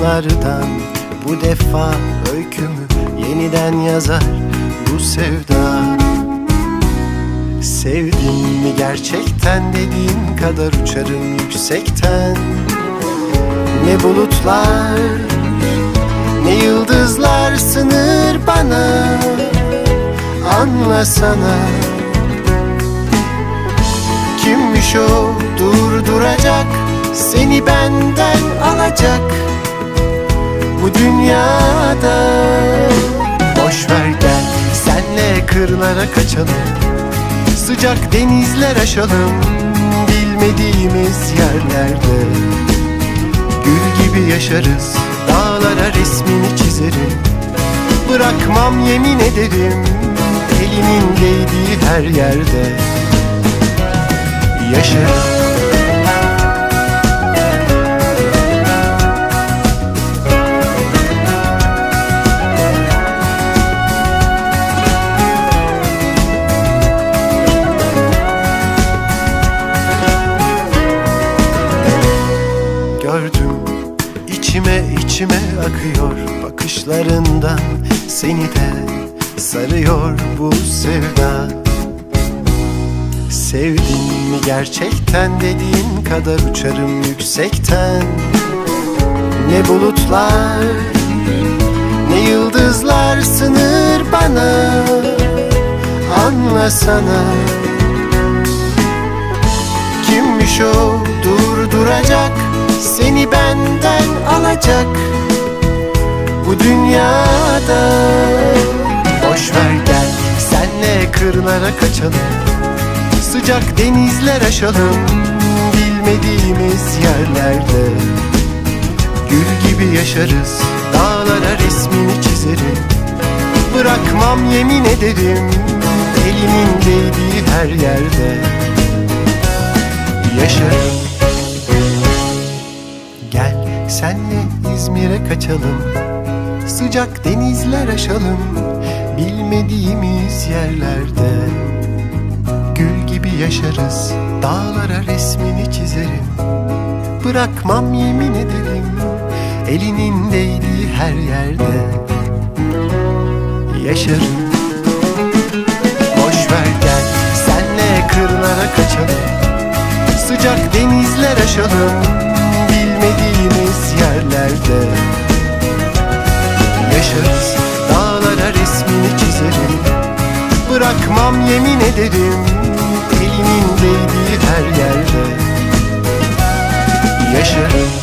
zamanlardan Bu defa öykümü yeniden yazar bu sevda. Sevdin mi gerçekten dediğin kadar uçarım yüksekten. Ne bulutlar ne yıldızlar sınır bana. Anlasana Kimmiş o durduracak Seni benden alacak Bu dünyada. Boş ver gel senle kırlara kaçalım. Sıcak denizler aşalım. Bilmediğimiz yerlerde. Gül gibi yaşarız Dağlara resmini çizerim. Bırakmam yemin ederim Elimin değdiği her yerde. Yaşarım içime içime akıyor Bakışlarından. Seni de sarıyor bu sevda. Sevdin mi gerçekten dediğin kadar uçarım yüksekten. Ne bulutlar ne yıldızlar sınır bana. Anlasana Kimmiş o durduracak Seni benden alacak Bu dünyada. Boş ver gel senle kırlara kaçalım Sıcak denizler aşalım Bilmediğimiz yerlerde. Gül gibi yaşarız Dağlara resmini çizerim Bırakmam yemin ederim Elimin değdiği her yerde. Yaşarım Gel senle İzmir'e kaçalım. Sıcak denizler aşalım Bilmediğimiz yerlerde. Gül gibi yaşarız Dağlara resmini çizerim. Bırakmam yemin ederim Elinin değdiği her yerde. Yaşarım. Boş ver gel senle kırlara kaçalım. Sıcak denizler aşalım Bırakmam yemin ederim Elimin değdiği her yerde. Yaşarım